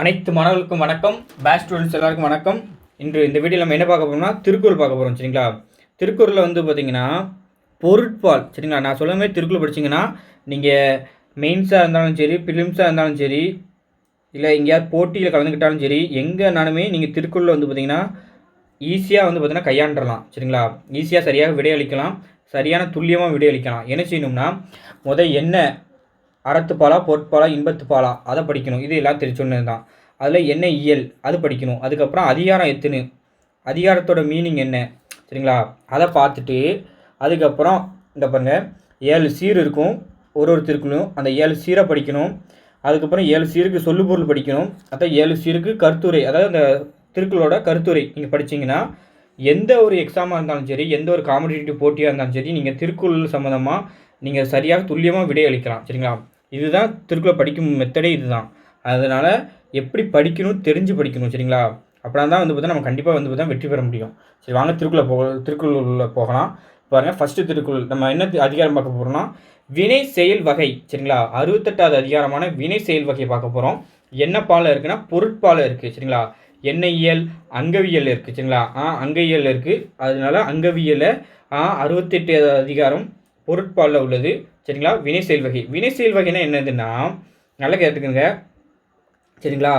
அனைத்து மாணவர்களுக்கும் வணக்கம். பேட்ச் ஸ்டூடெண்ட்ஸ் எல்லாருக்கும் வணக்கம். இன்று இந்த வீடியோவில் நம்ம என்ன பார்க்க போகிறோம்னா திருக்குறள் பார்க்க போகிறோம் சரிங்களா? திருக்குறளில் வந்து பார்த்தீங்கன்னா பொருட்பால் சரிங்களா? நான் சொல்ல மாதிரி திருக்குறள் படிச்சீங்கன்னா நீங்கள் மெயின்ஸாக இருந்தாலும் சரி பிலிம்ஸாக இருந்தாலும் சரி இல்லை எங்கேயாவது போட்டியில் கலந்துக்கிட்டாலும் சரி எங்கேனாலுமே நீங்கள் திருக்குறளில் வந்து பார்த்தீங்கன்னா ஈஸியாக வந்து பார்த்தீங்கன்னா கையாண்டுடலாம் சரிங்களா? ஈஸியாக சரியாக விடையளிக்கலாம் சரியான துல்லியமாக விடையளிக்கலாம். என்ன செய்யணும்னா முத என்ன அறத்துப்பாலா பொற்பாலா இன்பத்துப்பாலா அதை படிக்கணும். இது எல்லாம் தெரிஞ்சொன்னது தான் அதில் என்ன இயல்? அது படிக்கணும். அதுக்கப்புறம் அதிகாரம் எத்துன்னு. அதிகாரத்தோட மீனிங் என்ன? சரிங்களா? அதை பார்த்துட்டு அதுக்கப்புறம் இந்த பாருங்க. ஏழு சீர் இருக்கும். ஒரு ஒரு அந்த ஏழு சீரை படிக்கணும். அதுக்கப்புறம் ஏழு சீருக்கு சொல்லுபொருள் படிக்கணும். அதான் ஏழு சீருக்கு கருத்துரை. அதாவது அந்த திருக்குறளோட கருத்துரை. நீங்கள் படிச்சீங்கன்னா எந்த ஒரு எக்ஸாமாக இருந்தாலும் சரி எந்த ஒரு காம்படிட்டிவ் போட்டியாக இருந்தாலும் சரி நீங்கள் திருக்குறள் சம்மந்தமாக நீங்கள் சரியாக துல்லியமாக விடையளிக்கலாம். சரிங்களா? இதுதான் திருக்குறளை படிக்கும் மெத்தடே இதுதான். அதனால் எப்படி படிக்கணும் தெரிஞ்சு படிக்கணும் சரிங்களா? அப்படின்னா தான் வந்து பார்த்தா நம்ம கண்டிப்பாக வந்து பார்த்தா வெற்றி பெற முடியும். சரி வாங்க திருக்குறளை போக திருக்குறளில் போகலாம். பாருங்கள் ஃபஸ்ட்டு திருக்குறள். நம்ம என்ன அதிகாரம் பார்க்க போகிறோம்னா வினை செயல் வகை சரிங்களா? அறுபத்தெட்டாவது அதிகாரமான வினை செயல் வகை பார்க்க போகிறோம் என்ன பால் இருக்குன்னா பொருட்பாலை இருக்குது சரிங்களா? எண்ணெயியல் அங்கவியல் இருக்குது சரிங்களா? ஆ அங்கவியல் இருக்குது அதனால அங்கவியலை அறுபத்தெட்டு அதிகாரம் பொருட்பாலில் உள்ளது. சரிங்களா? வினை செயல்வகை வினை செயல்வகைனா என்னதுன்னா நல்லா கேட்டுக்கோங்க. சரிங்களா?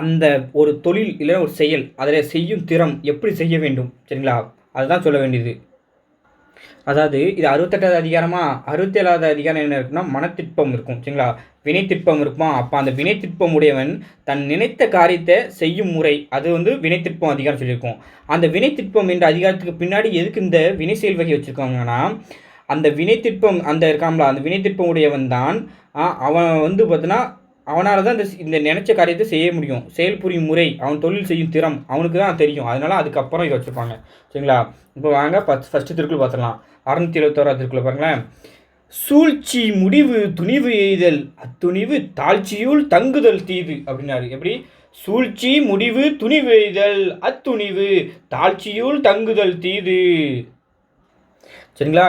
அந்த ஒரு தொழில் இல்லை ஒரு செயல் அதில் செய்யும் திறம் எப்படி செய்ய வேண்டும்? சரிங்களா? அதுதான் சொல்ல வேண்டியது. அதாவது இது அறுபத்தெட்டாவது அதிகாரமா? அறுபத்தேழாவது அதிகாரம் என்ன இருக்குன்னா மனத்திற்பம் இருக்கும். சரிங்களா? வினைத்திற்பம் இருக்குமா? அப்போ அந்த வினைத்திற்பம் உடையவன் தன் நினைத்த காரியத்தை செய்யும் முறை அது வந்து வினைத்திற்பம் அதிகாரம் சொல்லியிருக்கோம். அந்த வினைத்திற்பம் என்ற அதிகாரத்துக்கு பின்னாடி எதுக்கு இந்த வினை செயல் வகை வச்சுருக்காங்கன்னா அந்த வினைத்திற்பம் அந்த இருக்காம்ல அந்த வினைத்திற்பம் உடையவன் தான் ஆ, அவன் வந்து பார்த்தீங்கன்னா அவனால் தான் இந்த இந்த நினச்ச காரியத்தை செய்ய முடியும். செயல் புரியும் முறை அவன் தொழில் செய்யும் திறம் அவனுக்கு தான் தெரியும். அதனால் அதுக்கப்புறம் இதை வச்சுருப்பாங்க சரிங்களா? இப்போ வாங்க ஃபஸ்ட் ஃபஸ்ட்டு திருக்குள் பார்த்துடலாம். அறுநூத்தி இருபத்தோரா திருக்குறள் பாருங்களேன். சூழ்ச்சி முடிவு துணிவு எய்தல் அத்துணிவு தாழ்ச்சியுள் தங்குதல் தீது அப்படின்னாரு. எப்படி? சூழ்ச்சி முடிவு துணிவு எய்தல் அத்துணிவு தாழ்ச்சியுள் தங்குதல் தீது. சரிங்களா?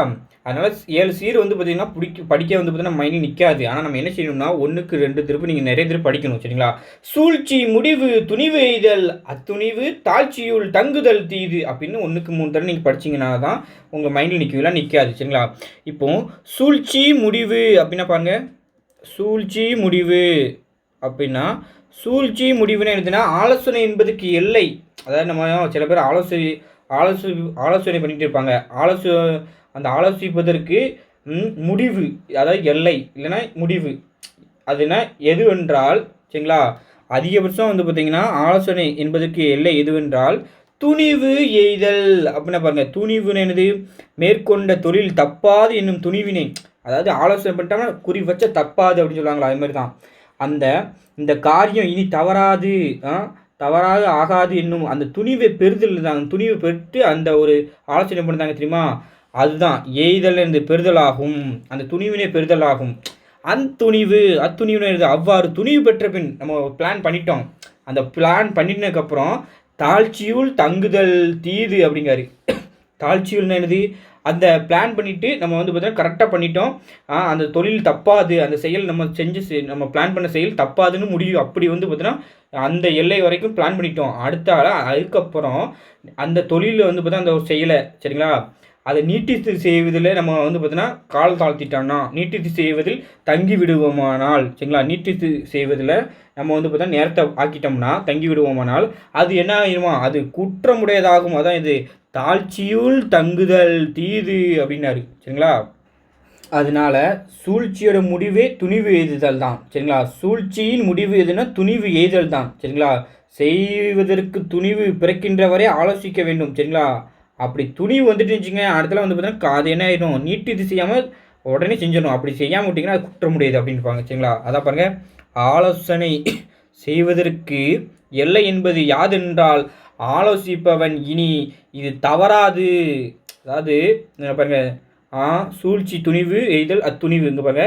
அதனால் ஏழு சீர் வந்து பார்த்தீங்கன்னா பிடிக்க படிக்க வந்து பார்த்தீங்கன்னா மைண்டில் நிற்காது ஆனால் நம்ம என்ன செய்யணும்னா ஒன்றுக்கு ரெண்டு திருப்பு நீங்கள் நிறைய திருப்பு படிக்கணும் சரிங்களா? சூழ்ச்சி முடிவு துணிவு எய்தல் அத்துணிவு தாழ்ச்சியுள் தங்குதல் தீது அப்படின்னு ஒன்றுக்கு மூணு தடவை நீங்கள் படிச்சீங்கன்னா தான் உங்கள் மைண்டில் நிற்கவில்லை நிற்காது சரிங்களா? இப்போ சூழ்ச்சி முடிவு அப்படின்னா பாருங்கள் சூழ்ச்சி முடிவு அப்படின்னா சூழ்ச்சி முடிவுன்னு எழுதுனா ஆலோசனை என்பதுக்கு எல்லை. அதாவது நம்ம சில பேர் ஆலோசனை ஆலோசனை ஆலோசனை பண்ணிகிட்டு இருப்பாங்க. ஆலோசனை அந்த ஆலோசிப்பதற்கு முடிவு அதாவது எல்லை இல்லைன்னா முடிவு. அதுனா எதுவென்றால் சரிங்களா? அதிகபட்சம் வந்து பார்த்திங்கன்னா ஆலோசனை என்பதற்கு எல்லை எதுவென்றால் துணிவு எய்தல். அப்படின்னா பாருங்க துணிவுன்னு என்னது? மேற்கொண்ட தொழில் தப்பாது என்னும் துணிவினை. அதாவது ஆலோசனை பண்ணிட்டாங்கன்னா குறி வச்ச தப்பாது அப்படின்னு சொல்லுவாங்களா அது மாதிரி தான் அந்த இந்த காரியம் இனி தவறாது ஆ, தவறாது ஆகாது என்னும் அந்த துணிவை பெறுதல் தான். அந்த துணிவை பெற்று அந்த ஒரு ஆலோசனை பண்ணுறாங்க தெரியுமா? அதுதான் எய்தல் என்று பெறுதலாகும் அந்த துணிவினை பெறுதலாகும். அந்த துணிவு அத்துணிவுன்னு எழுது அவ்வாறு துணிவு பெற்ற பின் நம்ம பிளான் பண்ணிட்டோம். அந்த பிளான் பண்ணினதுக்கப்புறம் தாழ்ச்சியுள் தங்குதல் தீது அப்படிங்காரு தாழ்ச்சியுள்னு என்னது? அந்த பிளான் பண்ணிவிட்டு நம்ம வந்து பார்த்தீங்கன்னா கரெக்டாக பண்ணிட்டோம். அந்த தொழில் தப்பாது அந்த செயல் நம்ம செஞ்சு நம்ம பிளான் பண்ண செயல் தப்பாதுன்னு முடியும். அப்படி வந்து பார்த்தீங்கன்னா அந்த எல்லை வரைக்கும் பிளான் பண்ணிட்டோம். அடுத்த அதுக்கப்புறம் அந்த தொழிலில் வந்து பார்த்தா அந்த ஒரு செயலை சரிங்களா? அதை நீட்டித்து செய்வதில் நம்ம வந்து பார்த்தீங்கன்னா கால் தாழ்த்திட்டோம்னா நீட்டித்து செய்வதில் தங்கி விடுவோமானால் சரிங்களா? நீட்டித்து செய்வதில் நம்ம வந்து பார்த்தா நேரத்தை ஆக்கிட்டோம்னா தங்கி விடுவோமானால் அது என்ன ஆகிடுமா? அது குற்றமுடையதாகும். அதான் இது. தாழ்ச்சியுள் தங்குதல் தீது அப்படின்னாரு. சரிங்களா? அதனால சூழ்ச்சியோட முடிவே துணிவு எய்துதல் தான். சரிங்களா? சூழ்ச்சியின் முடிவு எதுனா துணிவு எய்தல் தான். சரிங்களா? செய்வதற்கு துணிவு பிறக்கின்ற வரை ஆலோசிக்க வேண்டும். சரிங்களா? அப்படி துணிவு வந்துட்டு இருந்துச்சுங்க. அடுத்தலாம் வந்து பார்த்தீங்கன்னா அது என்ன ஆயிடும். இது செய்யாமல் உடனே செஞ்சிடணும். அப்படி செய்யாமல் விட்டிங்கன்னா அது குற்றமுடையது அப்படின்னு இருப்பாங்க சரிங்களா? அதான் பாருங்கள் ஆலோசனை செய்வதற்கு எல்லை என்பது யாதென்றால் ஆலோசிப்பவன் இனி இது தவறாது. அதாவது பாருங்கள் ஆ சூழ்ச்சி துணிவு எய்தல் அத்துணிவு. இங்கே பாருங்க.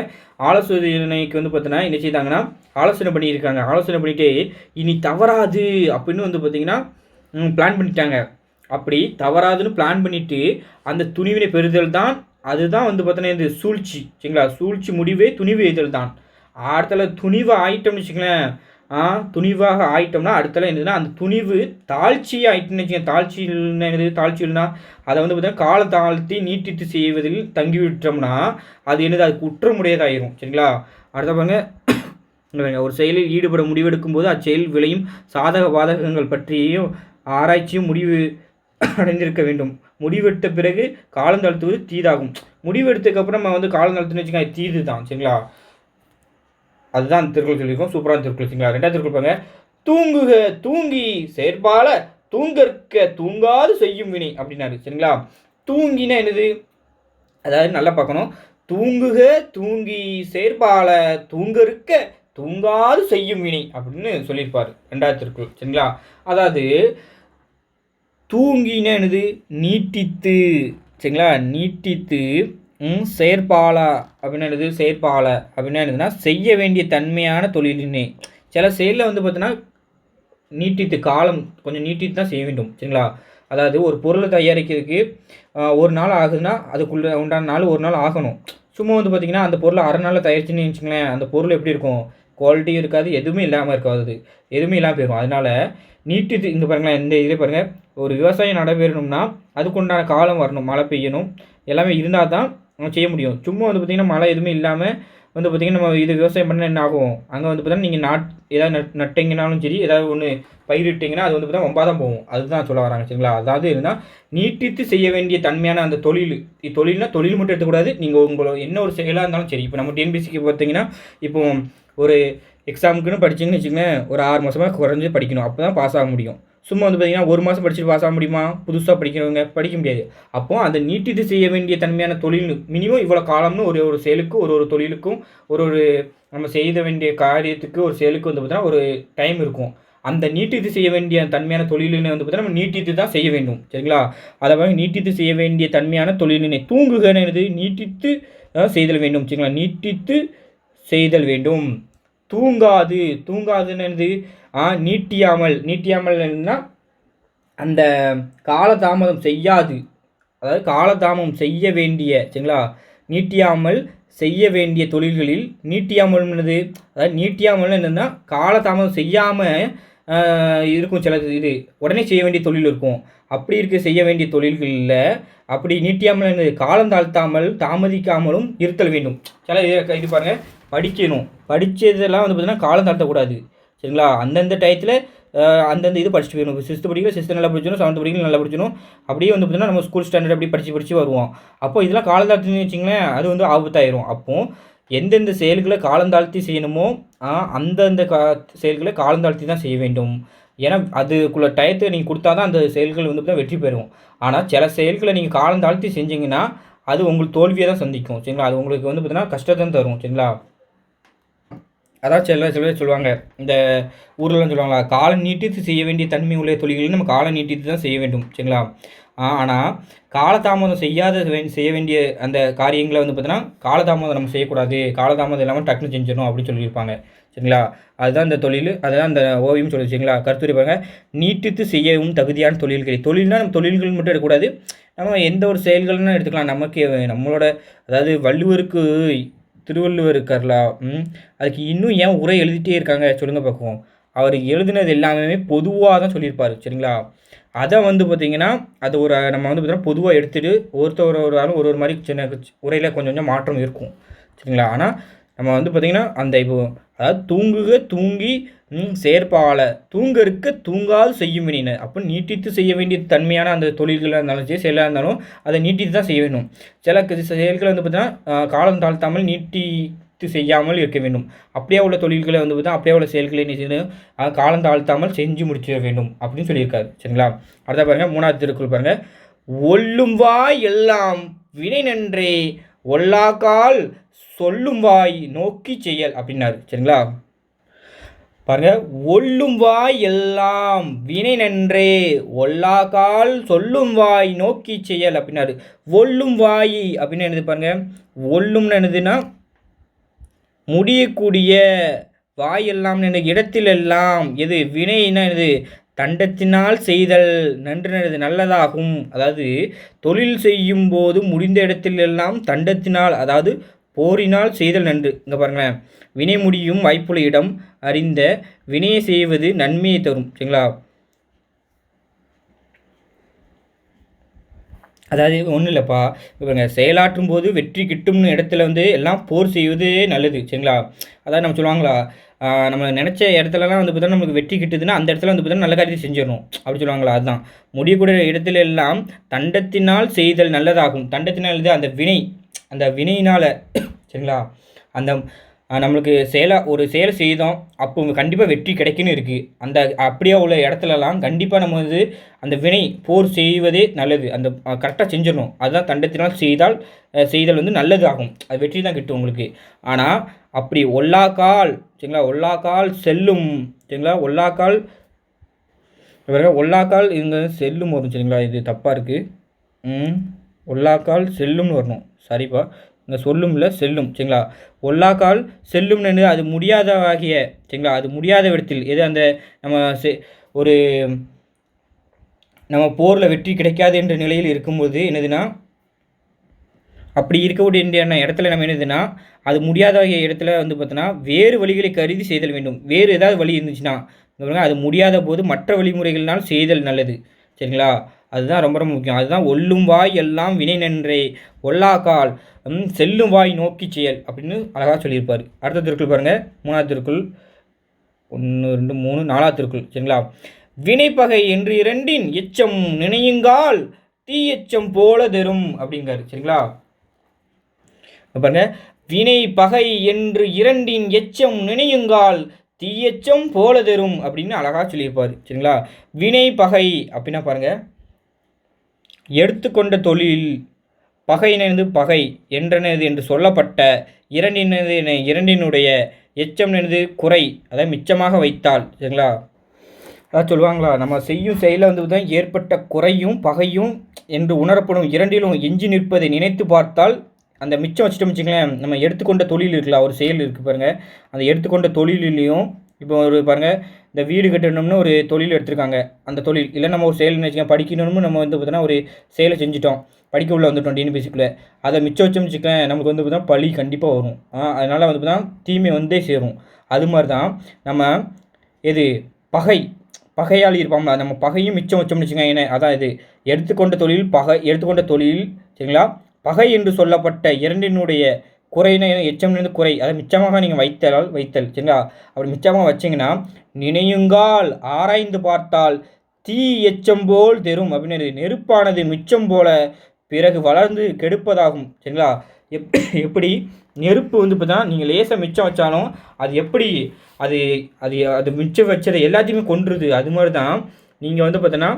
ஆலோசனைக்கு வந்து பார்த்தீங்கன்னா என்ன செய்தாங்கன்னா ஆலோசனை பண்ணியிருக்காங்க. ஆலோசனை பண்ணிட்டு இனி தவறாது அப்படின்னு வந்து பார்த்தீங்கன்னா பிளான் பண்ணிட்டாங்க. அப்படி தவறாதுன்னு பிளான் பண்ணிட்டு அந்த துணிவினை பெறுதல் தான் அதுதான் வந்து பார்த்தோன்னா இந்த சூழ்ச்சி சரிங்களா? சூழ்ச்சி முடிவே துணிவு எய்தல் தான். அடுத்தல துணிவு ஆயிட்டோம்னு வச்சுங்களேன் துணிவாக ஆயிட்டோம்னா அடுத்தல என்னதுன்னா அந்த துணிவு தாழ்ச்சி ஆயிட்டுன்னு வச்சுக்கோங்க. தாழ்ச்சியில் என்னது? தாழ்ச்சியில்னா அதை வந்து பார்த்தீங்கன்னா கால தாழ்த்தி நீட்டித்து செய்வதில் தங்கிவிட்டோம்னா அது என்னது? அது குற்றமுடையதாயிரும் சரிங்களா? அடுத்த பாருங்க பாருங்க, ஒரு செயலில் ஈடுபட முடிவெடுக்கும் போது அச்செயல் விளையும் சாதக பாதகங்கள் பற்றியும் ஆராய்ச்சியும் முடிவு அடைந்திருக்க வேண்டும். முடிவெடுத்த பிறகு காலம் தாழ்த்துவது தீதாகும். முடிவெடுத்ததுக்கப்புறம் நம்ம வந்து காலம் தாழ்த்துன்னு வச்சுக்கோங்க தீது தான் சரிங்களா? அதுதான் திருக்குள் சொல்லியிருக்கோம். சூப்பரான திருக்குள் சரிங்களா? ரெண்டாவது திருக்குள் பாருங்க. தூங்குக தூங்கி செயற்பால தூங்கற்க தூங்காது செய்யும் வினை அப்படின்னாரு சரிங்களா? தூங்கினா என்னது? அதாவது நல்லா பார்க்கணும். தூங்குக தூங்கி செயற்பால தூங்கற்க தூங்காது செய்யும் வினை அப்படின்னு சொல்லியிருப்பார். ரெண்டாவது திருக்குள் சரிங்களா? அதாவது தூங்கினா என்னது நீட்டித்து சரிங்களா? நீட்டித்து செயற்பால செயற்பாலா அப்படின்னா என்னது? செயற்பால அப்படின்னா என்னதுன்னா செய்ய வேண்டிய தன்மையான தொழிலினே. சில செயலில் வந்து பார்த்தீங்கன்னா நீட்டித்து காலம் கொஞ்சம் நீட்டித்து தான் செய்ய வேண்டும் சரிங்களா? அதாவது ஒரு பொருளை தயாரிக்கிறதுக்கு ஒரு நாள் ஆகுதுன்னா அதுக்குள்ளே உண்டான நாள் ஒரு நாள் ஆகணும். சும்மா வந்து பார்த்தீங்கன்னா அந்த பொருளை அரை நாளில் தயாரிச்சுன்னு வச்சுங்களேன் அந்த பொருள் எப்படி இருக்கும்? குவாலிட்டியும் இருக்காது எதுவுமே இல்லாமல் இருக்காது. எதுவுமே இல்லாமல் போயிடும் அதனால நீட்டித்து இங்கே பாருங்களேன் இந்த இதே பாருங்கள் ஒரு விவசாயம் நடைபெறணும்னா அதுக்குண்டான காலம் வரணும். மழை பெய்யணும். எல்லாமே இருந்தால் தான் நம்ம செய்ய முடியும். சும்மா வந்து பார்த்திங்கன்னா மழை எதுவுமே இல்லாமல் வந்து பார்த்திங்கன்னா நம்ம இது விவசாயம் பண்ணால் என்ன ஆகும்? அங்கே வந்து பார்த்தீங்கன்னா நீங்கள் நாட் ஏதாவது நட் நட்டிங்கனாலும் சரி ஏதாவது ஒன்று பயிரிட்டிங்கன்னா அது வந்து பார்த்தா ரொம்ப தான் போகும். அதுதான் சொல்ல வராங்க சரிங்களா? அதாவது இருந்தால் நீட்டித்து செய்ய வேண்டிய தன்மையான அந்த தொழில் தொழில்னா தொழில் மட்டும் எடுத்துக்கூடாது நீங்கள் உங்களோட என்ன ஒரு செயலாக இருந்தாலும் சரி. இப்போ நம்ம டிஎன்பிசிக்கு பார்த்தீங்கன்னா இப்போ ஒரு எக்ஸாமுக்குன்னு படிச்சீங்கன்னு வச்சுக்கோங்களேன் ஒரு ஆறு மாதமாக குறைஞ்சி படிக்கணும். அப்போ தான் பாஸ் ஆக முடியும். சும்மா வந்து பார்த்தீங்கன்னா ஒரு மாதம் படிச்சுட்டு பாஸ் ஆக முடியுமா? புதுசாக படிக்கிறவங்க படிக்க முடியாது. அப்போது அந்த நீட்டித்து செய்ய வேண்டிய தன்மையான தொழில் மினிமம் இவ்வளோ காலம்னு ஒரு ஒரு செயலுக்கும் ஒரு ஒரு தொழிலுக்கும் ஒரு ஒரு நம்ம செய்த வேண்டிய காரியத்துக்கு ஒரு செயலுக்கு வந்து பார்த்தீங்கன்னா ஒரு டைம் இருக்கும். அந்த நீட்டித்து செய்ய வேண்டிய தன்மையான தொழிலினை வந்து பார்த்தீங்கன்னா நம்ம நீட்டித்து தான் செய்ய வேண்டும். சரிங்களா? அதை மாதிரி நீட்டித்து செய்ய வேண்டிய தன்மையான தொழிலினை தூங்குகிறது நீட்டித்து செய்தல் வேண்டும். சரிங்களா? நீட்டித்து செய்தல் வேண்டும். தூங்காது. தூங்காதுன்னு என்னது? ஆ நீட்டியாமல். நீட்டியாமல் என்னன்னா அந்த காலதாமதம் செய்யாது. அதாவது காலதாமம் செய்ய வேண்டிய சரிங்களா? நீட்டியாமல் செய்ய வேண்டிய தொழில்களில் நீட்டியாமல் என்னது? அதாவது நீட்டியாமல் என்னென்னா காலதாமதம் செய்யாமல் இருக்கும் சில இது. உடனே செய்ய வேண்டிய தொழில் இருக்கும். அப்படி இருக்க செய்ய வேண்டிய தொழில்களில் அப்படி நீட்டியாமல் என்னது? காலம் தாழ்த்தாமல் தாமதிக்காமலும் இருத்தல் வேண்டும். சில இது இது படிக்கணும். படித்ததெல்லாம் வந்து பார்த்திங்கன்னா காலம் தாழ்த்தக்கூடாது. சரிங்களா? அந்தந்த டயத்தில் அந்தந்த இது படிச்சுட்டு போயிடணும். இப்போ சிக்ஸ்த்து படிக்கல சிக்ஸ்த்து நல்லா படிச்சணும் செவன்த் படிக்கல நல்லா படிச்சணும் அப்படியே வந்து பார்த்தீங்கன்னா நம்ம ஸ்கூல் ஸ்டாண்டர்ட் அப்படி படித்து படித்து வருவோம். அப்போ இதெல்லாம் காலம் தாழ்த்துன்னு வச்சிங்களேன் அது வந்து ஆபத்தாயிரும். அப்போ எந்தெந்த செயல்களை காலம் தாழ்த்தி செய்யணுமோ அந்தந்த கா செயல்களை காலம் தாழ்த்தி தான் செய்ய வேண்டும். ஏன்னா அதுக்குள்ள டயத்தை நீங்கள் கொடுத்தா தான் அந்த செயல்கள் வந்து பார்த்தா வெற்றி பெறும். ஆனால் சில செயல்களை நீங்கள் காலம் தாழ்த்தி செஞ்சீங்கன்னா அது உங்களுக்கு தோல்வியை தான் சந்திக்கும். சரிங்களா? அது உங்களுக்கு வந்து பார்த்தீங்கன்னா கஷ்டத்தை தான் தரும். சரிங்களா? அதாவது சில சில பேர் சொல்லுவாங்க இந்த ஊர்லலாம் சொல்லுவாங்களா காலம் நீட்டித்து செய்ய வேண்டிய தன்மை உள்ள தொழில்களை நம்ம காலம் நீட்டித்து தான் செய்ய வேண்டும் சரிங்களா? ஆனால் காலதாமதம் செய்யாத செய்ய வேண்டிய அந்த காரியங்களை வந்து பார்த்தீங்கன்னா காலதாமதம் நம்ம செய்யக்கூடாது காலதாமதம் இல்லாமல் டக்குன்னு செஞ்சிடணும் அப்படின்னு சொல்லியிருப்பாங்க சரிங்களா? அதுதான் இந்த தொழில் அதுதான் அந்த ஓவியம் சொல்லி சரிங்களா? கருத்துரை பாருங்க நீட்டித்து செய்யவும் தகுதியான தொழில்கள் தொழில்னா நம்ம தொழில்கள் மட்டும் எடுக்கக்கூடாது நம்ம எந்த ஒரு செயல்கள்னு எடுத்துக்கலாம் நமக்கு நம்மளோட அதாவது வள்ளுவருக்கு திருவள்ளுவர் இருக்கார்லா? ம், அதுக்கு இன்னும் ஏன் உரை எழுதிட்டே இருக்காங்க? சொல்லுங்கள் பார்க்குவோம் அவர் எழுதினது எல்லாமே பொதுவாக தான் சொல்லியிருப்பார் சரிங்களா? அதை வந்து பார்த்திங்கன்னா அது ஒரு நம்ம வந்து பார்த்தீங்கன்னா பொதுவாக எடுத்துகிட்டு ஒருத்தர் ஒரு ஆளும் ஒரு ஒரு மாதிரி சின்ன உரையில் கொஞ்சம் கொஞ்சம் மாற்றம் இருக்கும் சரிங்களா? ஆனால் நம்ம வந்து பார்த்திங்கன்னா அந்த இப்போ அதாவது தூங்குக தூங்கி ம், செயற்பால தூங்க இருக்க தூங்காது செய்யும் வினைனர் அப்போ நீட்டித்து செய்ய வேண்டிய தன்மையான அந்த தொழில்களாக இருந்தாலும் சரி செயலாக இருந்தாலும் அதை நீட்டித்து தான் செய்ய வேண்டும். சில செயல்களை வந்து பார்த்தீங்கன்னா காலம் தாழ்த்தாமல் நீட்டித்து செய்யாமல் இருக்க வேண்டும். அப்படியே உள்ள தொழில்களை வந்து பார்த்தா அப்படியே உள்ள செயல்களை நீ செய்யணும் காலம் தாழ்த்தாமல் செஞ்சு முடிச்சிட வேண்டும் அப்படின்னு சொல்லியிருக்காரு. சரிங்களா? அடுத்த பாருங்க மூணாவது திருக்குள் பாருங்கள் ஒல்லும் வாய் எல்லாம் வினை நன்றே ஒல்லாக்கால் சொல்லும் வாய் நோக்கி செயல் அப்படின்னாரு. சரிங்களா? பாருங்க ஒல்லும் வாய் எல்லாம் வினை நன்றே ஒல்லாக்கால் சொல்லும் வாய் நோக்கி செயல் அப்படின்னாரு. ஒல்லும் வாய் அப்படின்னு என்னது பாருங்க ஒல்லும்னு என்னதுன்னா முடியக்கூடிய வாய் எல்லாம் இடத்தில் இடத்திலெல்லாம் எது வினைன்னா என்னது தண்டத்தினால் செய்தல் நன்று நல்லதாகும். அதாவது தொழில் செய்யும் போது முடிந்த இடத்திலெல்லாம் தண்டத்தினால் அதாவது போரினால் செய்தல் நன்று. இங்கே பாருங்களேன் வினை முடியும் வாய்ப்புள்ள இடம் அறிந்த வினையை செய்வது நன்மையை தரும். சரிங்களா? அதாவது ஒன்றும் இல்லைப்பா. இவங்க செயலாற்றும் போது வெற்றி கிட்டும்னு இடத்துல வந்து எல்லாம் போர் செய்வதே நல்லது. சரிங்களா? அதாவது நம்ம சொல்லுவாங்களா? நம்ம நினச்ச இடத்துலலாம் வந்து பார்த்தா நமக்கு வெற்றி கிட்டுதுன்னா அந்த இடத்துல வந்து பார்த்தா நல்ல காரியத்தை செஞ்சிடணும். அப்படி சொல்லுவாங்களா? அதுதான் முடியக்கூடிய இடத்துல எல்லாம் தண்டத்தினால் செய்தல் நல்லதாகும். தண்டத்தினால் அந்த வினை அந்த வினையினால் சரிங்களா? அந்த நம்மளுக்கு செயலை ஒரு செயலை செய்தோம் அப்போ கண்டிப்பாக வெற்றி கிடைக்குன்னு இருக்குது அந்த அப்படியே உள்ள இடத்துலலாம் கண்டிப்பாக நம்ம வந்து அந்த வினை போர் செய்வதே நல்லது. அந்த கரெக்டாக செஞ்சிடணும். அதுதான் தண்டத்தினால் செய்தால் செய்தல் வந்து நல்லது ஆகும் அது வெற்றி தான் கிட்டும் உங்களுக்கு. ஆனால் அப்படி ஒல்லாக்கால் சரிங்களா? ஒல்லாக்கால் செல்லும் சரிங்களா? ஒல்லாக்கால் இவர்கள் ஒல்லாக்கால் இங்கே செல்லும் வரும் சரிங்களா? இது தப்பாக இருக்குது ஒல்லாக்கால் செல்லும்னு வரணும். சரிப்பா இங்கே சொல்லும் இல்லை செல்லும் சரிங்களா? ஒல்லாக்கால் செல்லும்னு அது முடியாதவாகிய சரிங்களா? அது முடியாத இடத்தில் எது அந்த நம்ம செ ஒரு நம்ம போரில் வெற்றி கிடைக்காது என்ற நிலையில் இருக்கும்போது என்னதுன்னா அப்படி இருக்கக்கூடிய இடத்துல நம்ம என்னதுன்னா அது முடியாத வகை இடத்துல வந்து பார்த்தோன்னா வேறு வழிகளை கருதி செய்தல் வேண்டும். வேறு ஏதாவது வழி இருந்துச்சுன்னா அது முடியாத போது மற்ற வழிமுறைகள்னால் செய்தல் நல்லது சரிங்களா? அதுதான் ரொம்ப ரொம்ப முக்கியம். அதுதான் ஒல்லும் வாய் எல்லாம் வினை நன்றே ஒல்லாக்கால் ம், செல்லும் வாய் நோக்கி செயல் அப்படின்னு அழகாக சொல்லியிருப்பார். அடுத்த திருக்குள் பாருங்கள் மூணாவது திருக்குள் ஒன்று ரெண்டு மூணு நாலாவது திருக்குள் சரிங்களா? வினைப்பகை என்று இரண்டின் எச்சம் நினையுங்கால் தீ எச்சம் போல தரும் அப்படிங்கிறார். சரிங்களா? பாருங்க. வினை பகை என்று இரண்டின் எச்சம் நினையுங்கால் தீயச்சம் போல தரும் அப்படின்னு அழகாக சொல்லியிருப்பார். சரிங்களா? வினை பகை அப்படின்னா பாருங்கள் எடுத்துக்கொண்ட தொழில் பகையினது பகை என்றனது என்று சொல்லப்பட்ட இரண்டினது இரண்டினுடைய எச்சம் எனது குறை அதை மிச்சமாக வைத்தால் சரிங்களா? அதான் சொல்லுவாங்களா நம்ம செய்யும் செயலில் வந்து தான் ஏற்பட்ட குறையும் பகையும் என்று உணரப்படும் இரண்டிலும் எஞ்சி நிற்பதை நினைத்து பார்த்தால் அந்த மிச்சம் வச்சுட்டோம் வச்சுங்களேன் நம்ம எடுத்துக்கொண்ட தொழில் இருக்குல்ல ஒரு செயல் இருக்குது பாருங்கள் அந்த எடுத்துக்கொண்ட தொழிலையும் இப்போ ஒரு பாருங்கள் இந்த வீடு கட்டணும்னு ஒரு தொழில் எடுத்திருக்காங்க. அந்த தொழில் இல்லை நம்ம ஒரு செயல் வச்சுக்கோங்க படிக்கணும்னு நம்ம வந்து பார்த்தோன்னா ஒரு செயலை செஞ்சுட்டோம். படிக்க உள்ள வந்துட்டோம் டிஎன்பிசிக்குள்ளே அதை மிச்சம் வச்சோம் வச்சுக்கலேன் நமக்கு வந்து பார்த்தா பழி கண்டிப்பாக வரும். அதனால் வந்து பார்த்தா தீமை வந்தே சேரும். அது மாதிரி தான் நம்ம எது பகை பகையாளி இருப்பாங்களா நம்ம பகையும் மிச்சம் வச்சோம்னு வச்சுக்கோங்க என்ன அதான் இது. எடுத்துக்கொண்ட தொழில் பகை எடுத்துக்கொண்ட தொழில் சரிங்களா? பகை என்று சொல்லப்பட்ட இரண்டினுடைய குறையின எச்சம்லேருந்து குறை. அதை மிச்சமாக நீங்கள் வைத்தலால் வைத்தல். சரிங்களா? அப்படி மிச்சமாக வச்சிங்கன்னா நினையுங்கால் ஆராய்ந்து பார்த்தால் தீ எச்சம் போல் தெரும். அப்படின்னு நெருப்பானது மிச்சம் போல பிறகு வளர்ந்து கெடுப்பதாகும். சரிங்களா? எப் எப்படி? நெருப்பு வந்து இப்போ தான் நீங்கள் லேசாக மிச்சம் வச்சாலும் அது எப்படி அது அது அது மிச்சம் வச்சதை எல்லாத்தையுமே கொன்றுது. அது மாதிரி தான் நீங்கள் வந்து பார்த்தோன்னா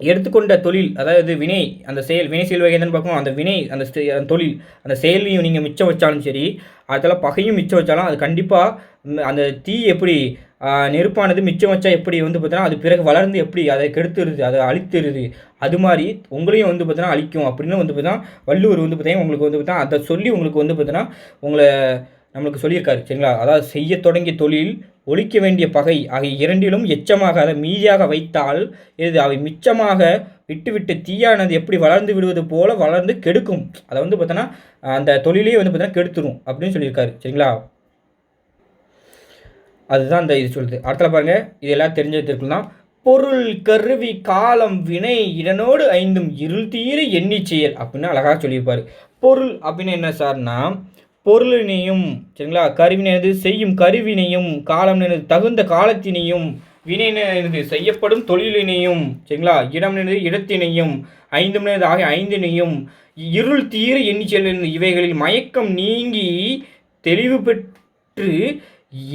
எடுத்துக்கொண்ட தொழில் அதாவது வினை அந்த செயல் வினை செயல் வகை பார்க்கணும். அந்த வினை அந்த அந்த தொழில் அந்த செயலையும் நீங்கள் மிச்சம் வச்சாலும் சரி அதில் பகையும் மிச்சம் வச்சாலும் அது கண்டிப்பாக அந்த தீ எப்படி நெருப்பானது மிச்சம் வச்சா எப்படி வந்து பார்த்தோன்னா அது பிறகு வளர்ந்து எப்படி அதை கெடுத்துருது அதை அழித்துருது அது மாதிரி உங்களையும் வந்து பார்த்தோன்னா அழிக்கும் அப்படின்னு வந்து பார்த்தீங்கன்னா வள்ளுவர் வந்து பார்த்தீங்கன்னா உங்களுக்கு வந்து பார்த்தா அதை சொல்லி உங்களுக்கு வந்து பார்த்தீங்கன்னா உங்களை நம்மளுக்கு சொல்லியிருக்காரு சரிங்களா? அதாவது செய்ய தொடங்கிய தொழில் ஒழிக்க வேண்டிய பகை ஆகிய இரண்டிலும் எச்சமாக அதை மீதியாக வைத்தால் இது அவை மிச்சமாக விட்டுவிட்டு தீயானது எப்படி வளர்ந்து விடுவது போல வளர்ந்து கெடுக்கும். அதை வந்து பார்த்தோன்னா அந்த தொழிலே வந்து பார்த்தோன்னா கெடுத்துரும் அப்படின்னு சொல்லியிருக்காரு சரிங்களா? அதுதான் அந்த இது சொல்லுது அடுத்தல பாருங்க இது எல்லாம் தெரிஞ்சதுக்கு தான் பொருள் கருவி காலம் வினை இதனோடு ஐந்தும் இருள் தீர எண்ணி செயல் அப்படின்னு அழகாக சொல்லியிருப்பார். பொருள் அப்படின்னு என்ன சார்னா பொருளினையும் சரிங்களா? கருவினது செய்யும் கருவினையும் காலம் எனது தகுந்த காலத்தினையும் வினைனது செய்யப்படும் தொழிலினையும் சரிங்களா? இடம் எனது இடத்தினையும் ஐந்து மணி ஆகிய ஐந்தினையும் இருள் தீர எண்ணி இவைகளில் மயக்கம் நீங்கி தெளிவு பெற்று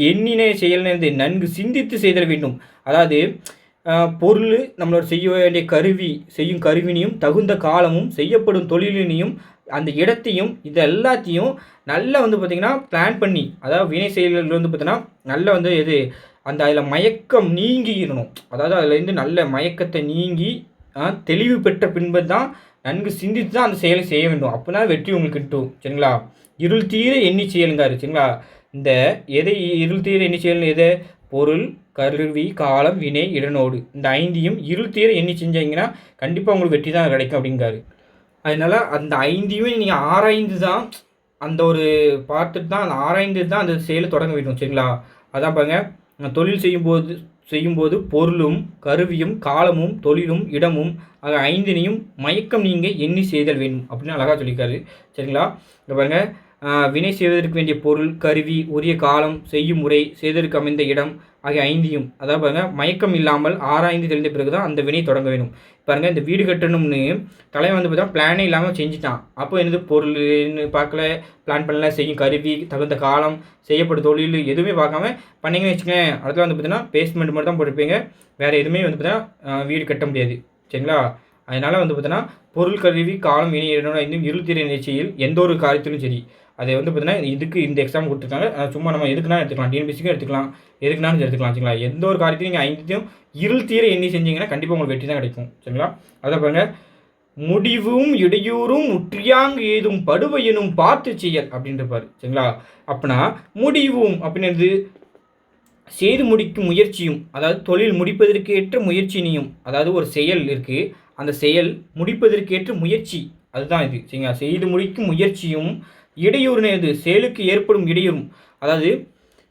எண்ணின செயலினது நன்கு சிந்தித்து செய்தல் வேண்டும். அதாவது பொருள் நம்மளோட செய்ய வேண்டிய கருவி செய்யும் கருவினையும் தகுந்த காலமும் செய்யப்படும் தொழிலினையும் அந்த இடத்தையும் இது எல்லாத்தையும் நல்லா வந்து பார்த்திங்கன்னா பிளான் பண்ணி அதாவது வினை செயல்கள் வந்து பார்த்தீங்கன்னா நல்லா வந்து எது அந்த அதில் மயக்கம் நீங்கிடணும் அதாவது அதுலேருந்து நல்ல மயக்கத்தை நீங்கி தெளிவு பெற்ற பின்பு தான் நன்கு சிந்தித்து தான் அந்த செயலை செய்ய வேண்டும். அப்போ தான் வெற்றி உங்களுக்கு கிட்டும் சரிங்களா? இருள் தீர எண்ணி செயலுங்காரு சரிங்களா? இந்த எதை இருள் தீர எண்ணி செயல் எதை? பொருள் கருவி காலம் வினை இடனோடு. இந்த ஐந்தையும் இருள் தீர எண்ணி செஞ்சீங்கன்னா கண்டிப்பாக உங்களுக்கு வெற்றி தான் கிடைக்கும் அப்படிங்காரு. அதனால அந்த ஐந்தையுமே நீங்கள் ஆராய்ந்து தான் அந்த ஒரு பார்த்துட்டு தான் அந்த ஆராய்ந்து தான் அந்த செயலை தொடங்க வேண்டும் சரிங்களா? அதான் பாருங்க தொழில் செய்யும்போது செய்யும்போது பொருளும் கருவியும் காலமும் தொழிலும் இடமும் ஆக ஐந்தினையும் மயக்கம் நீங்கள் எண்ணி செய்தல் வேண்டும் அப்படின்னு அழகாக சொல்லியிருக்காரு சரிங்களா? இப்போ பாருங்க வினை செய்வதற்கு வேண்டிய பொருள் கருவி உரிய காலம் செய்யும் முறை செய்ததற்கு அமைந்த இடம் ஆகிய ஐந்தையும் அதாவது பாருங்க மயக்கம் இல்லாமல் ஆராய்ந்து தெரிந்த பிறகு தான் அந்த வினை தொடங்க வேணும் பாருங்க இந்த வீடு கட்டணும்னு தலைவன் வந்து பார்த்தா பிளானே இல்லாமல் செஞ்சுட்டான். அப்போ என்னது பொருள்னு பார்க்கல பிளான் பண்ணல செய்யும் கருவி தகுந்த காலம் செய்யப்படும் தொழில் எதுவுமே பார்க்காம பண்ணீங்கன்னு வச்சுக்கோங்க அடுத்த வந்து பார்த்தீங்கன்னா பேஸ்மெண்ட் மட்டும் தான் போட்டிருப்பீங்க. வேறு எதுவுமே வந்து பார்த்தீங்கன்னா வீடு கட்ட முடியாது. சரிங்களா? அதனால் வந்து பார்த்தீங்கன்னா பொருள் கருவி காலம் வினை இடனோட இன்னும் நிகழ்ச்சியில் எந்த ஒரு காரியத்திலும் சரி. அதை வந்து பார்த்தீங்கன்னா இதுக்கு இந்த எக்ஸாம் கொடுத்துருக்காங்க. சும்மா நம்ம எதுக்குனா எடுத்துக்கலாம். டிஎன்பிசிக்கும் எடுத்துக்கலாம். எதுக்குனாலும் எடுத்துக்கலாம் சரிங்களா எந்த ஒரு காரியத்தையும் நீங்கள் ஐந்தையும் இருள் தீர எண்ணி செஞ்சீங்கன்னா கண்டிப்பாக உங்களுக்கு வெற்றி தான் கிடைக்கும். சரிங்களா? அதை பாருங்கள் முடிவும் இடையூறும் முற்றியாங்கு ஏதும் படுவையனும் பார்த்து செயல் அப்படின்றப்பாரு. சரிங்களா? அப்படின்னா முடிவும் அப்படின்றது செய்து முடிக்கும் முயற்சியும் அதாவது தொழில் முடிப்பதற்கேற்ற முயற்சினையும் அதாவது ஒரு செயல் இருக்குது அந்த செயல் முடிப்பதற்கு ஏற்ற முயற்சி. அதுதான் இது. சரிங்களா? செய்து முடிக்கும் முயற்சியும் இடையூறுனு செயலுக்கு ஏற்படும் இடையூறும். அதாவது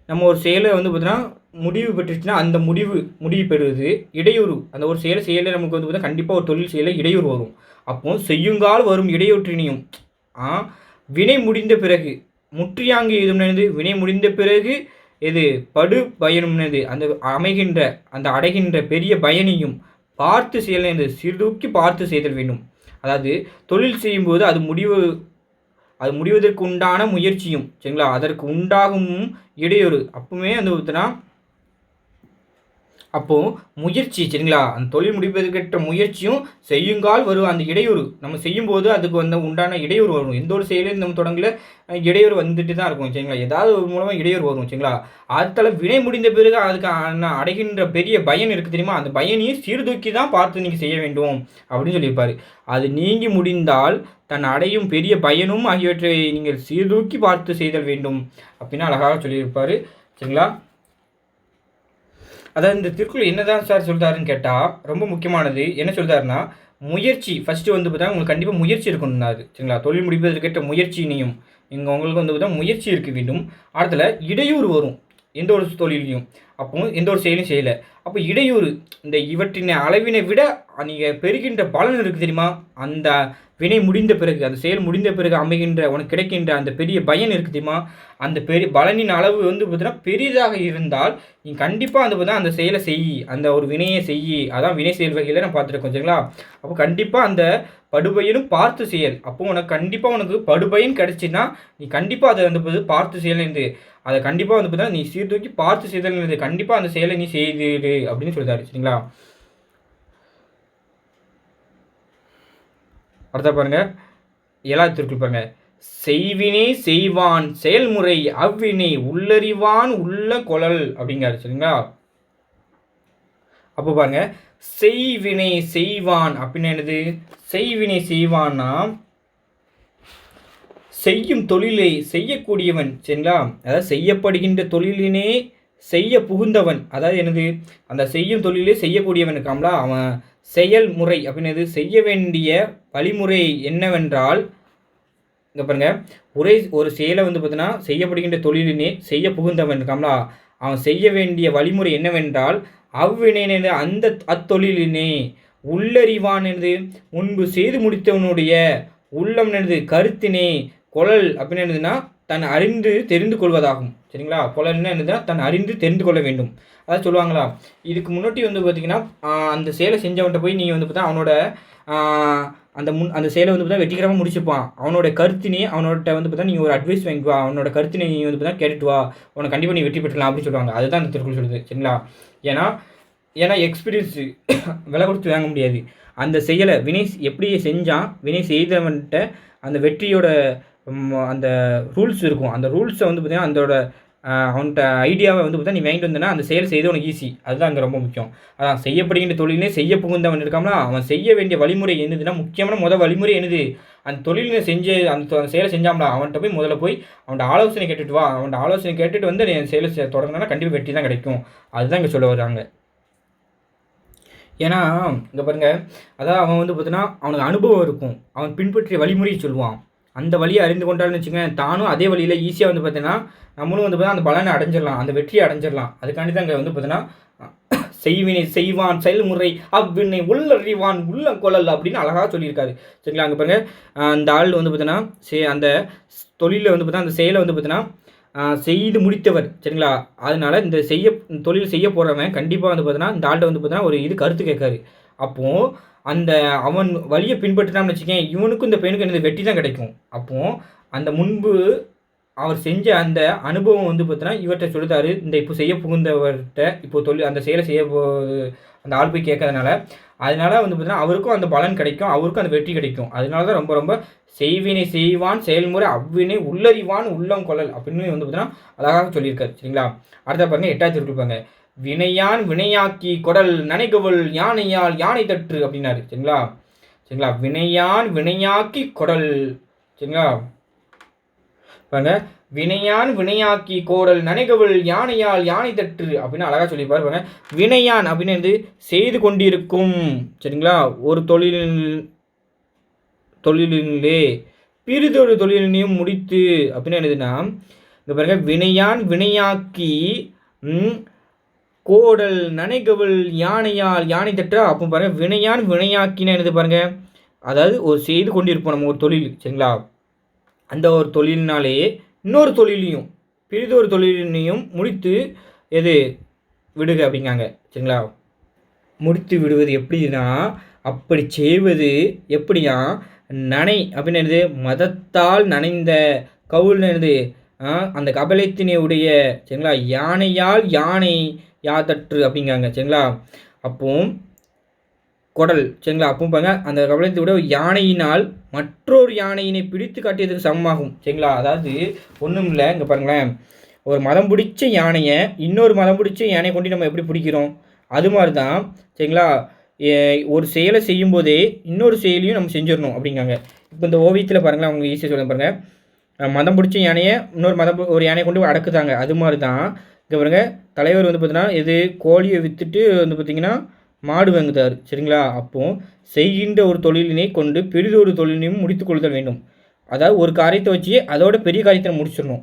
நம்ம ஒரு செயலை வந்து பார்த்தீங்கன்னா முடிவு பெற்றுச்சுன்னா அந்த முடிவு முடிவு பெறுவது இடையூறு. அந்த ஒரு செயலை செயலை நமக்கு வந்து பார்த்தீங்கன்னா கண்டிப்பாக ஒரு தொழில் செயலை இடையூறு வரும். அப்போ செய்யுங்கால் வரும் இடையூற்றினையும் ஆ, வினை முடிந்த பிறகு முற்றியாங்கு எதும்னது வினை முடிந்த பிறகு எது? படு பயனும்னது அந்த அமைகின்ற அந்த அடைகின்ற பெரிய பயனையும் பார்த்து செயல் சிறுதூக்கி பார்த்து செய்தல் வேண்டும். அதாவது தொழில் செய்யும்போது அது முடிவு அது முடிவதற்கு உண்டான முயற்சியும் சரிங்களா? அதற்கு உண்டாகும் இடையூறு. அப்பவுமே வந்து பார்த்தீங்கன்னா அப்போது முயற்சி சரிங்களா? அந்த தொழில் முடிப்பதற்கேற்ற முயற்சியும் செய்யுங்கால் வரும். அந்த இடையூறு நம்ம செய்யும்போது அதுக்கு வந்து உண்டான இடையூறு வரும். எந்த ஒரு செயலையும் நம்ம தொடங்கல இடையூறு வந்துட்டு தான் இருக்கும் சரிங்களா? ஏதாவது ஒரு மூலமாக இடையூறு வரும் சரிங்களா? அடுத்தால வினை முடிந்த பிறகு அதுக்கு அடைகின்ற பெரிய பயன் இருக்குது தெரியுமா? அந்த பயனையும் சீர்தூக்கி தான் பார்த்து நீங்கள் செய்ய வேண்டும் அப்படின்னு சொல்லியிருப்பார். அது நீங்கி முடிந்தால் தன் அடையும் பெரிய பயனும் ஆகியவற்றை நீங்கள் சீர்தூக்கி பார்த்து செய்தல் வேண்டும். அப்படின்னு அழகாக சொல்லியிருப்பார். சரிங்களா? அதாவது இந்த திருக்குறள் என்னதான் சார் சொல்கிறாருன்னு கேட்டால் ரொம்ப முக்கியமானது. என்ன சொல்கிறாருன்னா முயற்சி. ஃபஸ்ட்டு வந்து பார்த்தா உங்களுக்கு கண்டிப்பாக முயற்சி இருக்கணும்னாரு சரிங்களா? தொழில் முடிப்பதற்கேற்ற முயற்சினையும் இங்கே உங்களுக்கு வந்து பார்த்தா முயற்சி இருக்க வேண்டும். அடுத்தல இடையூறு வரும். எந்த ஒரு தொழிலையும். அப்போ எந்த ஒரு செயலையும் செய்யலை. அப்போ இடையூறு. இந்த இவற்றின் அளவினை விட நீங்கள் பெறுகின்ற பலன் இருக்குது தெரியுமா? அந்த வினை முடிந்த பிறகு அந்த செயல் முடிந்த பிறகு அமைகின்ற உனக்கு கிடைக்கின்ற அந்த பெரிய பயன் இருக்குதுமா தெரியுமா? அந்த பெரிய பலனின் அளவு வந்து பார்த்தீங்கன்னா பெரிதாக இருந்தால் நீ கண்டிப்பாக அந்த பார்த்தா அந்த செயலை செய். அந்த ஒரு வினையை செய். அதான் வினை செயல் வகையில் நான் பார்த்துருக்கோம் சரிங்களா? அப்போ கண்டிப்பாக அந்த படுபயனும் பார்த்து செயல். அப்போ உனக்கு கண்டிப்பாக உனக்கு படுபயன் கிடைச்சின்னா நீ கண்டிப்பாக அதை வந்து பார்த்து பார்த்து செயல்ந்து அதை கண்டிப்பாக வந்து பார்த்தா நீ சீர்தூக்கி பார்த்து செய்தல் கண்டிப்பாக அந்த செயலை நீ செய்திடு அப்படின்னு சொல்லிட்டாரு சரிங்களா? அடுத்த பாருங்க ஏழாவது திருக்குள் பாருங்க. செய்வினை செய்வான் செயல்முறை அவ்வினை உள்ளறிவான் உள்ள கொழல் அப்படிங்கிறாரு சரிங்களா? அப்போ பாருங்க செய்வினை செய்வான் அப்படின்னு என்னது? செய்வினை செய்வான்னா செய்யும் தொழிலை செய்யக்கூடியவன் சரிங்களா? அதாவது செய்யப்படுகின்ற தொழிலினே செய்ய புகுந்தவன். அதாவது என்னது? அந்த செய்யும் தொழிலே செய்யக்கூடியவன் இருக்காங்களா அவன் செயல்முறை அப்படின்னது செய்ய வேண்டிய வழிமுறை என்னவென்றால் இங்கே பாருங்க. ஒரே ஒரு செயலை வந்து பார்த்தீங்கன்னா செய்யப்படுகின்ற தொழிலினே செய்ய புகுந்தவன் இருக்காங்களா அவன் செய்ய வேண்டிய வழிமுறை என்னவென்றால் அவ்வினைனது அந்த அத்தொழிலினே உள்ளறிவான் எனது முன்பு செய்து முடித்தவனுடைய உள்ளம் எனது கருத்தினே குழல் அப்படின்னு என்னதுன்னா தன் அறிந்து தெரிந்து கொள்வதாகும். சரிங்களா? குழல்னா என்னதுன்னா தன் அறிந்து தெரிந்து கொள்ள வேண்டும். அதாவது சொல்லுவாங்களா? இதுக்கு முன்னாடி வந்து பார்த்தீங்கன்னா அந்த சேலை செஞ்சவன்கிட்ட போய் நீங்கள் வந்து பார்த்தா அவனோட அந்த முன் அந்த சேலை வந்து பார்த்தா வெற்றிகரமாக முடிச்சுப்பான். அவனோட கருத்தினே அவனோட வந்து பார்த்தா நீங்கள் ஒரு அட்வைஸ் வாங்கிட்டு வா. அவனோட கருத்தினை நீ வந்து பார்த்தா கேட்டுட்டு வா. உனக்கு கண்டிப்பாக நீ வெற்றி பெற்றலாம் அப்படின்னு சொல்லுவாங்க. அதுதான் அந்த திருக்குறள் சொல்லுது. சரிங்களா? ஏன்னா ஏன்னா எக்ஸ்பீரியன்ஸு விலை கொடுத்து வாங்க முடியாது. அந்த செயலை வினை எப்படி செஞ்சான் வினை செய்தவன்கிட்ட அந்த வெற்றியோட அந்த ரூல்ஸ் இருக்கும். அந்த ரூல்ஸை வந்து பார்த்திங்கன்னா அந்தோட அவன்கிட்ட ஐடியாவை வந்து பார்த்தா நீ வாங்கிட்டு வந்தனா அந்த செயல் செய்து உனக்கு ஈஸி அதுதான் அங்கே ரொம்ப முக்கியம். அதான் செய்யப்படுகின்ற தொழிலே செய்ய புகுந்தவன் இருக்காமல அவன் செய்ய வேண்டிய வழிமுறை என்னதுன்னா முக்கியமான முதல் வழிமுறை என்னது? அந்த தொழிலை செஞ்சு அந்த அந்த செயலை செஞ்சாம்ல அவன்கிட்ட போய் முதல்ல போய் அவன்கிட்ட ஆலோசனை கேட்டுட்டு வா. அவன்கிட்ட ஆலோசனை கேட்டுட்டு வந்து நீ செயலை தொடங்கினா கண்டிப்பாக வெற்றி தான் கிடைக்கும். அதுதான் இங்கே சொல்ல வர்றாங்க. ஏன்னா இங்கே பாருங்க அதாவது அவன் வந்து பார்த்தீங்கன்னா அவனுக்கு அனுபவம் இருக்கும். அவன் பின்பற்றிய வழிமுறையை சொல்லுவான். அந்த வழியை அறிந்து கொண்டாலும் வச்சுக்கோங்க தானும் அதே வழியில் ஈஸியாக வந்து பார்த்தீங்கன்னா நம்மளும் வந்து பார்த்தீங்கன்னா அந்த பலனை அடைஞ்சிடலாம் அந்த வெற்றியை அடைஞ்சிடலாம் அதுக்காண்டி தான் இங்கே வந்து பார்த்தீங்கன்னா செய்வினை செய்வான் செயல்முறை அவ்வினை உள்ளறிவான் உள்ளங்கொள்ளல் அப்படின்னு அழகாக சொல்லியிருக்காரு. சரிங்களா? அங்கே பாருங்க அந்த ஆள் வந்து பார்த்தீங்கன்னா சே அந்த தொழிலில் வந்து பார்த்தீங்கன்னா அந்த செயலை வந்து பார்த்தீங்கன்னா செய்து முடித்தவர். சரிங்களா? அதனால் இந்த செய்ய தொழில் செய்ய போகிறவன் கண்டிப்பாக வந்து பார்த்தீங்கன்னா இந்த ஆள்கிட்ட வந்து பார்த்தீங்கன்னா ஒரு இது கருத்து கேட்காரு. அப்போது அந்த அவன் வழியை பின்பற்றினான்னு வச்சுக்கேன் இவனுக்கும் இந்த பையனுக்கும் என்னது வெற்றி தான் கிடைக்கும். அப்போது அந்த முன்பு அவர் செஞ்ச அந்த அனுபவம் வந்து பார்த்தீங்கன்னா இவர்கிட்ட சொல்லுதாரு இந்த இப்போ செய்ய புகுந்தவர்கிட்ட இப்போ தொழில் அந்த செயலை செய்ய போ அந்த ஆள் போய் கேட்கறதுனால அதனால வந்து பார்த்தீங்கன்னா அவருக்கும் அந்த பலன் கிடைக்கும் அவருக்கும் அந்த வெற்றி கிடைக்கும். அதனால தான் ரொம்ப ரொம்ப செய்வினை செய்வான் செயல்முறை அவ்வினை உள்ளறிவான் உள்ளம் கொள்ளல் அப்படின்னு வந்து பார்த்தீங்கன்னா அழகாக சொல்லியிருக்காரு சரிங்களா? அடுத்த பாருங்க எட்டாவது திருப்பாங்க வினையான் வினையாக்கி குடல் நனைகுவல் யானையால் யானை தற்று அப்படின்னாரு சரிங்களா? சரிங்களா? வினையான் வினையாக்கி குடல் சரிங்களா? பாருங்க வினையான் வினையாக்கி கோடல் நனைகவல் யானையால் யானை தற்று அப்படின்னு அழகாக சொல்லியிருப்பாரு பாருங்க. வினையான் அப்படின்னு வந்து செய்து கொண்டிருக்கும் சரிங்களா? ஒரு தொழிலில் தொழிலிலே பிறிதொரு தொழிலினையும் முடித்து அப்படின்னு என்னதுன்னா இங்கே பாருங்க வினையான் வினையாக்கி கோடல் நனைகவல் யானையால் யானை தட்டா அப்போ பாருங்க வினையான் வினையாக்கின்னு என்னது பாருங்கள் அதாவது ஒரு செய்து கொண்டிருப்போம் நம்ம ஒரு தொழில் சரிங்களா? அந்த ஒரு தொழில்னாலே இன்னொரு தொழிலையும் பெரிதொரு தொழிலினையும் முடித்து எது? விடுக அப்படிங்காங்க சரிங்களா? முடித்து விடுவது எப்படின்னா அப்படி செய்வது எப்படியா நனை அப்படின்னு என்னது? மதத்தால் நனைந்த கவுல் என்னது? ஆ, அந்த கபலத்தினுடைய சரிங்களா? யானையால் யானை யாதற்று அப்படிங்காங்க சரிங்களா? அப்போ குடல் சரிங்களா? அப்பவும் பாருங்க அந்த கபலத்தை விட யானையினால் மற்றொரு யானையினை பிடித்து காட்டியதுக்கு சமமாகும் சரிங்களா? அதாவது ஒன்றும் இல்லை இங்கே பாருங்களேன். ஒரு மதம் பிடிச்ச யானையை இன்னொரு மதம் பிடிச்ச யானையை கொண்டு நம்ம எப்படி பிடிக்கிறோம்? அது மாதிரி தான் சரிங்களா? ஏ- ஒரு செயலை செய்யும்போதே இன்னொரு செயலையும் நம்ம செஞ்சிடணும் அப்படிங்காங்க இப்போ இந்த ஓவியத்தில் பாருங்களேன் அவங்க ஈஸியாக சொல்ல பாருங்கள் மதம் பிடிச்ச யானையை இன்னொரு மதம் ஒரு யானையை கொண்டு அடக்குதாங்க. அது மாதிரி தான் இங்கே பாருங்க தலைவர் வந்து பார்த்தீங்கன்னா இது கோழியை விற்றுட்டு வந்து பார்த்தீங்கன்னா மாடு வாங்குதார். சரிங்களா? அப்போது செய்கின்ற ஒரு தொழிலினை கொண்டு பெரிதொரு தொழிலையும் முடித்து கொள்ளுதல் வேண்டும். அதாவது ஒரு காரியத்தை வச்சு அதோட பெரிய காரியத்தை முடிச்சிடணும்.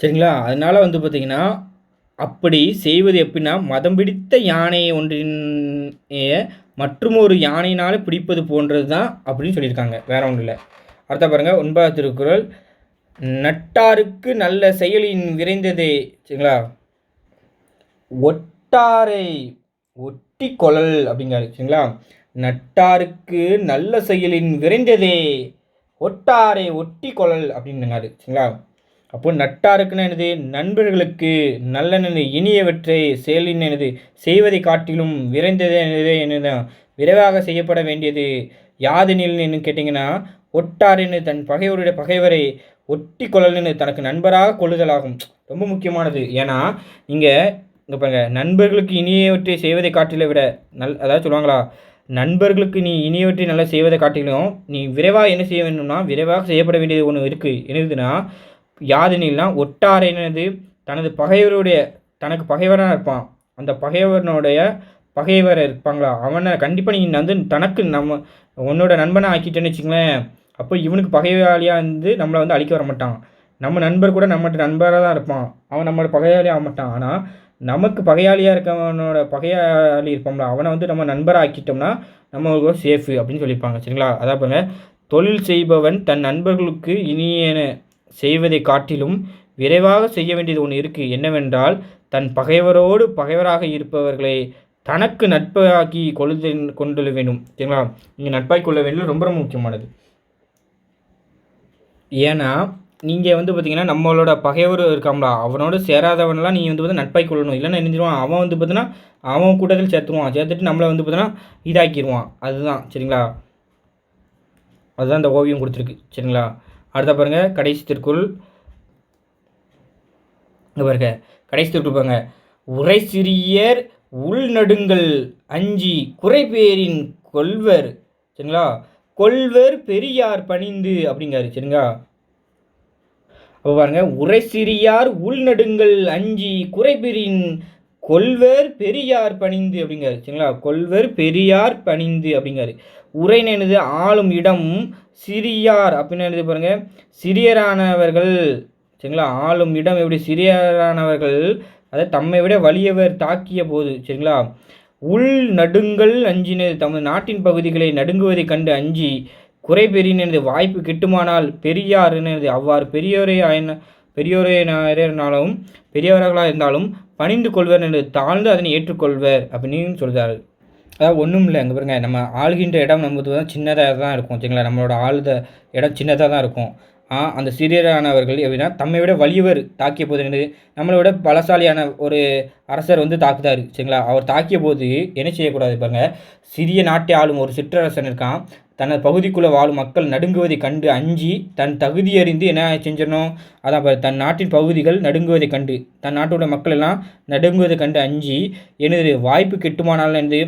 சரிங்களா? அதனால் வந்து பார்த்தீங்கன்னா அப்படி செய்வது எப்படின்னா மதம் பிடித்த யானை ஒன்றின் மற்றும் ஒரு யானையினால் பிடிப்பது போன்றது தான் அப்படின்னு சொல்லியிருக்காங்க. வேற ஒன்றும் இல்லை. அடுத்த பாருங்கள் ஒன்பதாவது திருக்குறள். நட்டாருக்கு நல்ல செயலின் விரைந்ததே சரிங்களா? ஒட்டாரை ஒட்டி கொழல் அப்படிங்காரு சரிங்களா? நட்டாருக்கு நல்ல செயலின் விரைந்ததே ஒட்டாரை ஒட்டி கொழல் அப்படின்னாரு சரிங்களா? அப்போ நட்டாருக்குன்னு என்னது? நண்பர்களுக்கு நல்லெண்ணது இனியவற்றை செயலின் என்னது? செய்வதை காட்டிலும் விரைந்தது என்னது? என்னது விரைவாக செய்யப்பட வேண்டியது யாதெனில் என்ன கேட்டிங்கன்னா ஒட்டாரின்னு தன் பகைவருடைய பகைவரை ஒட்டி கொள்ளல்னு தனக்கு நண்பராக கொள்ளுதலாகும். ரொம்ப முக்கியமானது. ஏன்னா இங்கே இங்கே பாருங்க நண்பர்களுக்கு இனியவற்றை செய்வதை காட்டில விட நல் அதாவது சொல்லுவாங்களா நண்பர்களுக்கு நீ இனியவற்றை நல்லா செய்வதை காட்டிலும் நீ விரைவாக என்ன செய்ய வேண்டும்னா விரைவாக செய்யப்பட வேண்டியது ஒன்று இருக்குது என்னதுன்னா யாதுனா ஒட்டாரை என்னது தனது பகைவருடைய தனக்கு பகைவராக இருப்பான். அந்த பகைவரனுடைய பகைவர் இருப்பாங்களா? அவனை கண்டிப்பாக நீ வந்து தனக்கு நம்ம உன்னோட நண்பனை ஆக்கிட்டேன்னு வச்சுங்களேன் அப்போ இவனுக்கு பகையாளியாக இருந்து நம்மளை வந்து அழிக்க வர மாட்டான். நம்ம நண்பர் கூட நம்மகிட்ட நண்பராக தான் இருப்பான். அவன் நம்மளோட பகையாளி ஆக மாட்டான். ஆனால் நமக்கு பகையாளியாக இருக்கவனோட பகையாளி இருப்போம்ல அவனை வந்து நம்ம நண்பராக ஆக்கிட்டோம்னா நம்ம சேஃபு அப்படின்னு சொல்லியிருப்பாங்க சரிங்களா? அதான் பாருங்க. தொழில் செய்பவன் தன் நண்பர்களுக்கு இனியன செய்வதை காட்டிலும் விரைவாக செய்ய வேண்டியது ஒன்று இருக்குது என்னவென்றால் தன் பகைவரோடு பகைவராக இருப்பவர்களை தனக்கு நட்பாக்கி கொள்ளுத கொண்டுள்ள வேண்டும் சரிங்களா? நீங்கள் நட்பாக்கி கொள்ள வேண்டியது ரொம்ப ரொம்ப முக்கியமானது. ஏன்னா நீங்கள் வந்து பார்த்தீங்கன்னா நம்மளோட பகைவர் இருக்காங்களா அவனோட சேராதவனெல்லாம் நீங்கள் வந்து பார்த்தா நட்பாக்கி கொள்ளணும். இல்லைன்னா நினைஞ்சிருவான் அவன் வந்து பார்த்தீங்கன்னா அவன் கூட்டத்தில் சேர்த்துருவான். சேர்த்துட்டு நம்மளை வந்து பார்த்தீங்கன்னா இதாக்கிடுவான் அதுதான். சரிங்களா? அதுதான் இந்த ஓவியம் கொடுத்துருக்கு. சரிங்களா? அடுத்த பாருங்கள் கடைசி திருக்குள் இங்க பாருங்க. கடைசி திருக்குறள் பாருங்க. உரை சிறியர் உள்நடுங்கள் அஞ்சி குறைபேரின் கொள்வர். சரிங்களா? கொள்வர் பெரியார் பணிந்து அப்படிங்காரு சரிங்களா? அப்போ பாருங்க உரை சிறியார் உள்நடுங்கள் அஞ்சி குறைபெறின் கொல்வர் பெரியார் பணிந்து அப்படிங்காரு சரிங்களா? கொல்வர் பெரியார் பணிந்து அப்படிங்காரு உரைன்னு என்னது ஆளும் இடம் சிறியார் அப்படின்னு எழுதி பாருங்க. சிறியரானவர்கள் சரிங்களா? ஆளும் இடம் எப்படி? சிறியரானவர்கள் அதை தம்மை விட வலியவர் தாக்கிய போது சரிங்களா? உள் நடுங்கள் அஞ்சினது தமது நாட்டின் பகுதிகளை நடுங்குவதைக் கண்டு அஞ்சி குறை பெறினது வாய்ப்பு கிட்டுமானால் பெரியார் அவ்வாறு பெரியோரே ஆயின பெரியோரேனாலும் பெரியவர்களாக இருந்தாலும் பணிந்து கொள்வர் என்று தாழ்ந்து அதனை ஏற்றுக்கொள்வர் அப்படின்னு சொல்கிறாரு அதாவது ஒன்றும் இல்லை அங்கே பாருங்க நம்ம ஆளுகின்ற இடம் நம்ம தான் சின்னதாக தான் இருக்கும் சரிங்களா? நம்மளோட ஆளுத இடம் சின்னதாக தான் இருக்கும். அந்த சிறியரானவர்கள் எப்படின்னா தம்மை விட வலியவர் தாக்கிய போது என்னது? நம்மளை விட பலசாலியான ஒரு அரசர் வந்து தாக்குதாரு சரிங்களா? அவர் தாக்கிய போது என்ன செய்யக்கூடாது பாருங்க சிறிய நாட்டை ஆளும் ஒரு சிற்றரசன் இருக்கான். தனது பகுதிக்குள்ளே வாழும் மக்கள் நடுங்குவதை கண்டு அஞ்சி தன் தகுதி அறிந்து என்ன செஞ்சிடணும்? அதான் தன் நாட்டின் பகுதிகள் நடுங்குவதை கண்டு தன் நாட்டோட மக்கள் எல்லாம் நடுங்குவதை கண்டு அஞ்சி எனது வாய்ப்பு கெட்டுமானால் எனது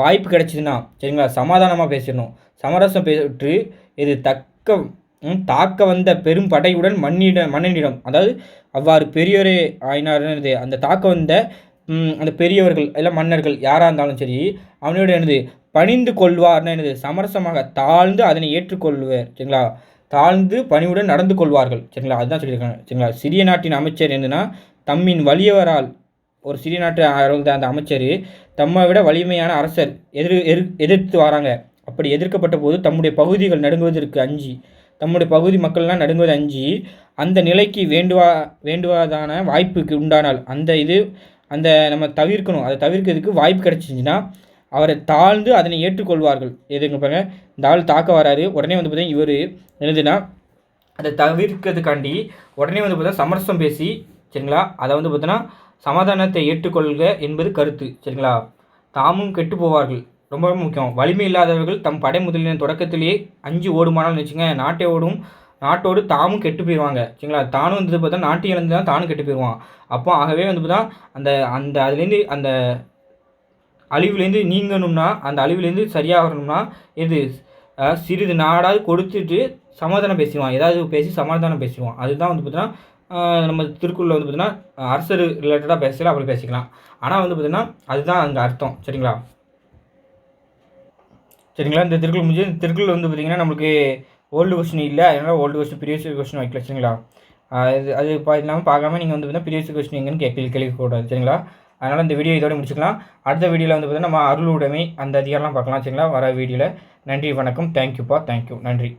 வாய்ப்பு கிடைச்சிதுன்னா சரிங்களா? சமாதானமாக பேசிடணும். சமரசம் பெற்று இது தக்க தாக்க வந்த பெரும் படையுடன் மண்ணிட மன்னனிடம் அதாவது அவ்வாறு பெரியோரே ஆயினார்னது அந்த தாக்க வந்த அந்த பெரியவர்கள் இல்லை மன்னர்கள் யாராக இருந்தாலும் சரி அவனோட எனது பணிந்து கொள்வார்னு எனது சமரசமாக தாழ்ந்து அதனை ஏற்றுக்கொள்வார் சரிங்களா? தாழ்ந்து பணிவுடன் நடந்து கொள்வார்கள் சரிங்களா? அதுதான் சொல்லியிருக்காங்க சரிங்களா? சிறிய நாட்டின் அமைச்சர் என்னன்னா தம்மின் வலியவரால் ஒரு சிறிய நாட்டு அந்த அமைச்சர் தம்மை விட வலிமையான அரசர் எதிர் எதிர் எதிர்த்து வராங்க. அப்படி எதிர்க்கப்பட்ட போது தம்முடைய பகுதிகள் நடுங்குவதற்கு அஞ்சு தம்முடைய பகுதி மக்கள்லாம் நடுங்குவது அஞ்சி அந்த நிலைக்கு வேண்டுவா வேண்டுவதான வாய்ப்புக்கு உண்டானால் அந்த இது அந்த நம்ம தவிர்க்கணும். அதை தவிர்க்கிறதுக்கு வாய்ப்பு கிடச்சிச்சின்னா அவரை தாழ்ந்து அதனை ஏற்றுக்கொள்வார்கள். எதுங்க பாருங்கள் இந்த ஆள் தாக்க வராரு. உடனே வந்து பார்த்தீங்கன்னா இவர் எழுதுனா அதை தவிர்க்கிறதுக்காண்டி உடனே வந்து பார்த்தா சமரசம் பேசி சரிங்களா? அதை வந்து பார்த்தோன்னா சமாதானத்தை ஏற்றுக்கொள்க என்பது கருத்து சரிங்களா? தாமும் கெட்டு போவார்கள். ரொம்ப முக்கியம். வலிமை இல்லாதவர்கள் தம் படை முதலின் தொடக்கத்திலேயே அஞ்சு ஓடுமானாலும் வச்சுங்க நாட்டை ஓடும் நாட்டோடு தாமும் கெட்டு போயிடுவாங்க சரிங்களா? தானும் வந்து பார்த்தா நாட்டை இழந்து தான் தானும் கெட்டு போயிடுவான் அப்போ ஆகவே வந்து பார்த்தா அந்த அந்த அதுலேருந்து அந்த அழிவுலேருந்து நீங்கணும்னா அந்த அழிவுலேருந்து சரியாகணும்னா இது சிறிது நாடாவது கொடுத்துட்டு சமாதானம் பேசுவான் ஏதாவது பேசி சமாதானம் பேசுவான் அதுதான் வந்து பார்த்தீங்கன்னா நம்ம திருக்குறளில் வந்து பார்த்தீங்கன்னா அரசர் ரிலேட்டடாக பேசலாம் அப்படி பேசிக்கலாம். ஆனால் வந்து பார்த்தீங்கன்னா அதுதான் அங்கே அர்த்தம். சரிங்களா? சரிங்களா? இந்த திருக்குள் முடிஞ்சு இந்த திருக்குள் வந்து பார்த்திங்கன்னா நம்மளுக்கு ஓல்டு கொஸ்டின் இல்லை. அதனால் ஓல்டு கொஸ்டின் ப்ரீவியஸ் கொஸ்டின் வைக்கல சரிங்களா? அது அது இல்லாமல் பார்க்காம நீங்கள் வந்து பார்த்தீங்கன்னா ப்ரீவியஸ் கொஸ்டின் எங்கன்னு கேட்க கேட்கக்கூடாது சரிங்களா? அதனால் இந்த வீடியோ இதோட முடிச்சுக்கலாம். அடுத்த வீடியோவில் வந்து பார்த்தீங்கன்னா நம்ம அருளுடைமை அந்த அதிகாரம்லாம் பார்க்கலாம். சரிங்களா? வர வீடியோவில் நன்றி வணக்கம். தேங்க்யூப்பா தேங்க்யூ நன்றி.